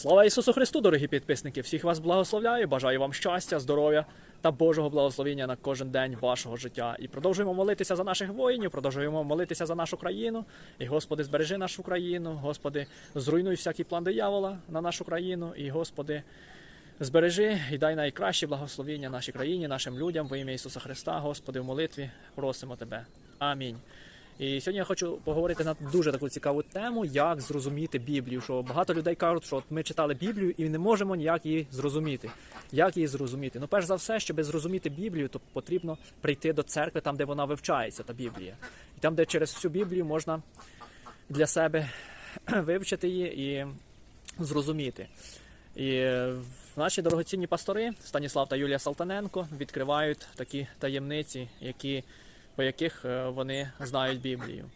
Слава Ісусу Христу, дорогі підписники! Всіх вас благословляю, бажаю вам щастя, здоров'я та Божого благословення на кожен день вашого життя. І продовжуємо молитися за наших воїнів, продовжуємо молитися за нашу країну. І Господи, збережи нашу країну, Господи, зруйнуй всякий план диявола на нашу країну. І Господи, збережи і дай найкраще благословення нашій країні, нашим людям во ім'я Ісуса Христа. Господи, в молитві просимо Тебе. Амінь. І сьогодні я хочу поговорити на дуже таку цікаву тему, як зрозуміти Біблію. Що багато людей кажуть, що от ми читали Біблію і не можемо ніяк її зрозуміти. Як її зрозуміти? Ну, перш за все, щоб зрозуміти Біблію, то потрібно прийти до церкви, там, де вона вивчається, та Біблія. І там, де через всю Біблію можна для себе вивчити її і зрозуміти. І наші дорогоцінні пастори Станіслав та Юлія Салтаненко відкривають такі таємниці, які, по яких е, вони знають Біблію.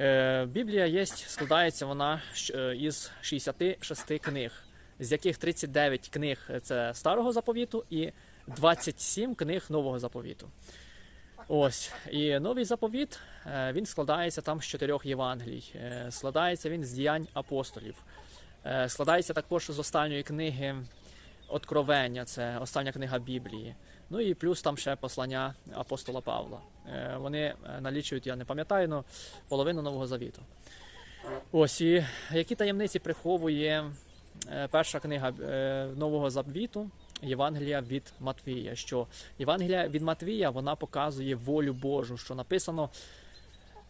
Е, Біблія є, складається вона е, із 66 книг, з яких 39 книг це старого заповіту і 27 книг нового заповіту. Ось і новий заповіт він складається там з чотирьох Євангелій. Складається він з діянь апостолів. Складається також з останньої книги Откровення, це остання книга Біблії. Ну і плюс там ще послання апостола Павла. Е, Вони е, налічують, я не пам'ятаю, але половину Нового Завіту. Ось і які таємниці приховує е, перша книга Нового Завіту, Євангелія від Матвія. Що Євангелія від Матвія вона показує волю Божу, що написано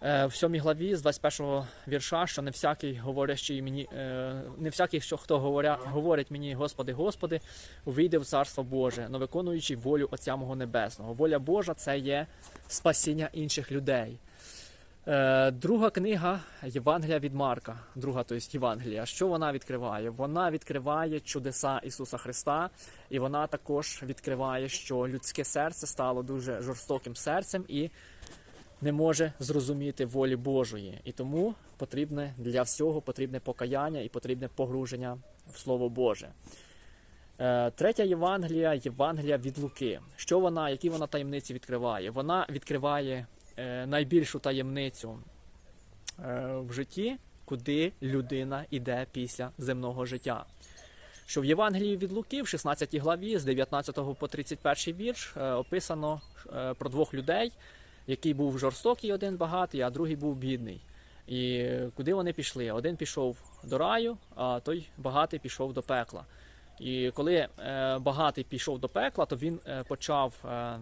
в сьомій главі з 21 вірша, що не всякий говорящий мені, е, не всякий, що хто говоря, говорить мені, Господи, Господи, увійде в царство Боже, но виконуючи волю Отця мого Небесного. Воля Божа це є спасіння інших людей. Е, Друга книга Євангелія від Марка, друга, тобто Євангелія. Що вона відкриває? Вона відкриває чудеса Ісуса Христа, і вона також відкриває, що людське серце стало дуже жорстоким серцем і не може зрозуміти волі Божої. І тому потрібне для всього потрібне покаяння і потрібне погруження в Слово Боже. Е, Третя Євангелія Євангелія від Луки. Що вона, які вона таємниці відкриває? Вона відкриває е, найбільшу таємницю е, в житті, куди людина йде після земного життя. Що в Євангелії від Луки, в 16 главі, з 19 по 31 вірш, описано про двох людей, який був жорстокий, один багатий, а другий був бідний. І куди вони пішли? Один пішов до раю, а той багатий пішов до пекла. І коли е, багатий пішов до пекла, то він е, почав е,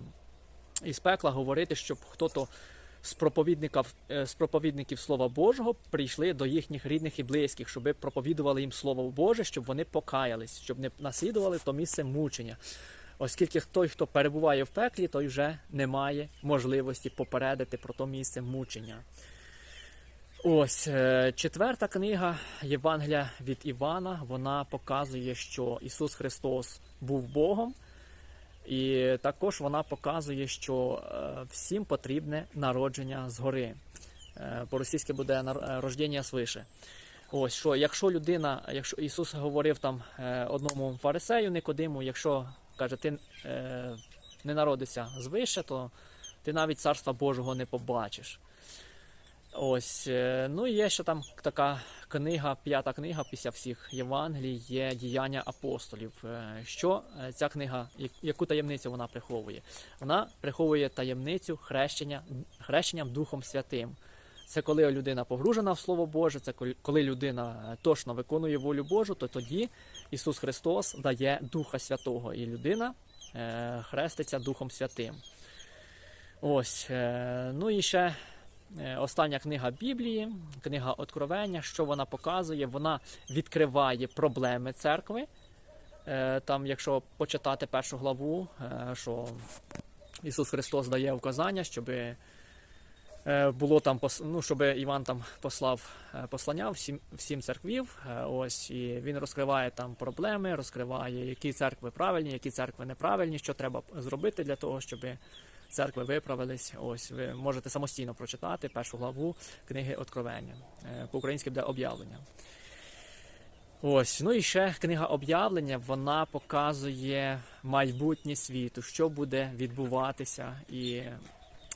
із пекла говорити, щоб хто-то з проповідників, з проповідників Слова Божого прийшли до їхніх рідних і близьких, щоб проповідували їм Слово Боже, щоб вони покаялись, щоб не наслідували то місце мучення. Оскільки той, хто перебуває в пеклі, той вже не має можливості попередити про то місце мучення. Ось е, четверта книга Євангелія від Івана. Вона показує, що Ісус Христос був Богом, і також вона показує, що е, всім потрібне народження згори. Е, По-російськи буде рождення свише. Ось що, якщо людина, якщо Ісус говорив там одному фарисею Никодиму, якщо каже, ти е, не народишся звише, то ти навіть царства Божого не побачиш. Ось, е, ну і є ще там така книга, п'ята книга після всіх Євангелій, є діяння апостолів. Е, Що е, ця книга, яку таємницю вона приховує? Вона приховує таємницю хрещення, хрещенням Духом Святим. Це коли людина погружена в Слово Боже, це коли- людина е, точно виконує волю Божу, то тоді Ісус Христос дає Духа Святого, і людина е, хреститься Духом Святим. Ось, е, ну і ще Остання книга Біблії, книга Откровення, що вона показує? Вона відкриває проблеми церкви. Там, якщо почитати першу главу, що Ісус Христос дає указання, щоб було там ну, щоб Іван там послав е, послання всім, всім церквів. Е, Ось і він розкриває там проблеми, розкриває, які церкви правильні, які церкви неправильні, що треба зробити для того, щоб церкви виправились. Ось ви можете самостійно прочитати першу главу книги Откровення. Е, По-українськи буде об'явлення. Ось, ну і ще книга об'явлення, вона показує майбутнє світу, що буде відбуватися. І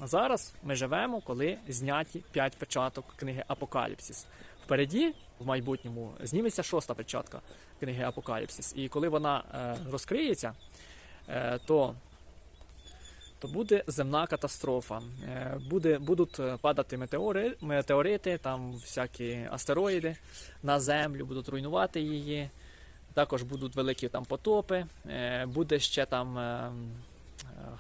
зараз ми живемо, коли зняті п'ять печаток книги Апокаліпсис. Впереді в майбутньому зніметься шоста печатка книги Апокаліпсис. І коли вона е, розкриється, е, то, то буде земна катастрофа. Е, буде, будуть падати метеори, метеорити, там всякі астероїди на землю, будуть руйнувати її. Також будуть великі там потопи, буде ще там. е, е,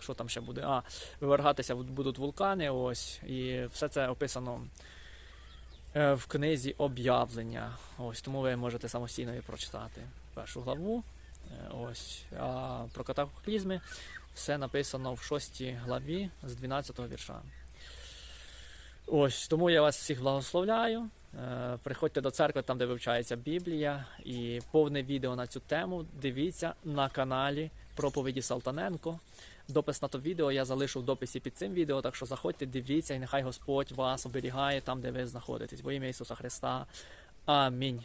Що там ще буде? А, вивергатися будуть вулкани, ось, і все це описано е, в книзі об'явлення. Ось, тому ви можете самостійно її прочитати першу главу. Е, Ось. А про катаклізми все написано в 6 главі з 12 вірша. Ось, тому я вас всіх благословляю. Е, Приходьте до церкви, там, де вивчається Біблія, і повне відео на цю тему дивіться на каналі проповіді Салтаненко. Допис на то відео я залишу в дописі під цим відео, так що заходьте, дивіться, і нехай Господь вас оберігає там, де ви знаходитесь. Во ім'я Ісуса Христа. Амінь.